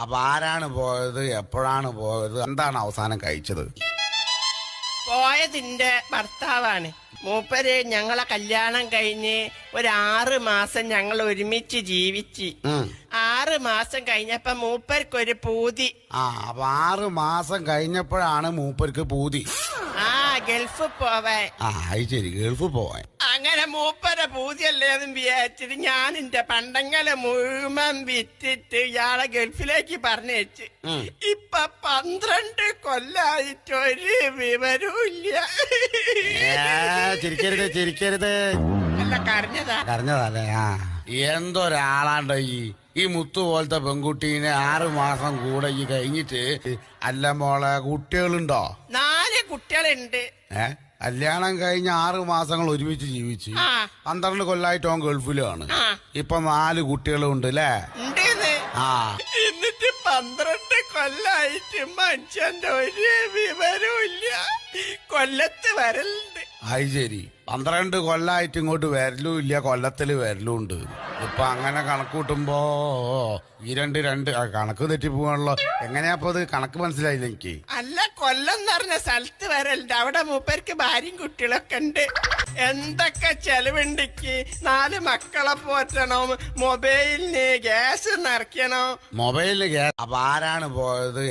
അപ്പൊ ആരാണ് പോയത്? എപ്പോഴാണ് പോയത്? എന്താണ് അവസാനം കഴിച്ചത്? പോയതിന്റെ ഭർത്താവാണ്. മൂപ്പര് ഞങ്ങളെ കല്യാണം കഴിഞ്ഞ് ഒരു ആറ് മാസം ഞങ്ങൾ ഒരുമിച്ച് ജീവിച്ച്. ആറ് മാസം കഴിഞ്ഞപ്പോ മൂപ്പർക്കൊരു പൂതി. ആ അപ്പൊ ആറ് മാസം കഴിഞ്ഞപ്പോഴാണ് മൂപ്പർക്ക് പൂതി. ആ ഗൾഫ് പോവാൻ. ആ അത് ശരി ഗൾഫ് പോവാൻ. അങ്ങനെ മൂപ്പര പൂതിയല്ലേ അതും വിചാരിച്ചിട്ട് ഞാൻ എന്റെ പണ്ടങ്ങളെ മുഴുവൻ വിറ്റിട്ട് ഇയാളെ ഗൾഫിലേക്ക് പറഞ്ഞയച്ച്. ഉം. ഇപ്പൊ പന്ത്രണ്ട് കൊല്ലായിട്ട് ഒരു വിവരവും ഇല്ല. ചിരിക്കരുത് ചിരിക്കരുത്. അല്ല കരഞ്ഞതാ. കരഞ്ഞതല്ലേ? ആ. എന്തൊരാളാണ്ട് ഈ ഈ മുത്തു പോലത്തെ പെൺകുട്ടീനെ ആറു മാസം കൂടെ ഈ കഴിഞ്ഞിട്ട് അല്ല മോളെ കുട്ടികളുണ്ടോ? നാല് കുട്ടികളുണ്ട്. ഏ? കല്യാണം കഴിഞ്ഞ ആറ് മാസങ്ങൾ ഒരുമിച്ച് ജീവിച്ച് പന്ത്രണ്ട് കൊല്ലായിട്ട് ഓൻ ഗൾഫിലാണ്. ഇപ്പൊ നാല് കുട്ടികളും ഉണ്ട് അല്ലേ ആ. എന്നിട്ട് പന്ത്രണ്ട് കൊല്ലായിട്ട് മനുഷ്യന്റെ ഒരു വിവരവും ഇല്ല. കൊല്ലത്ത് വരലുണ്ട് അത് ശരി. പന്ത്രണ്ട് കൊല്ലായിട്ട് ഇങ്ങോട്ട് വരലും ഇല്ല കൊല്ലത്തിൽ വരലും ഉണ്ട്. ഇപ്പൊ അങ്ങനെ കണക്ക് കൂട്ടുമ്പോ ഈ രണ്ട് രണ്ട് ആ, കണക്ക് തെറ്റിപ്പോവാണല്ലോ. എങ്ങനെയാ അപ്പൊ ഇത് കണക്ക് മനസ്സിലായില്ല എനിക്ക് അല്ല കൊല്ലം എന്ന് പറഞ്ഞ സ്ഥലത്ത് വരലുണ്ട്. അവിടെ മൂപ്പർക്ക് ഭാര്യയും കുട്ടികളൊക്കെ ഉണ്ട്. എന്തൊക്കെ ചെലവുണ്ടിക്ക് നാല് മക്കളെ പോറ്റണം മൊബൈലിന് ഗ്യാസ് നിറയ്ക്കണം. മൊബൈലിൽ ഗ്യാസ് അപ്പൊ ആരാണ് പോയത്?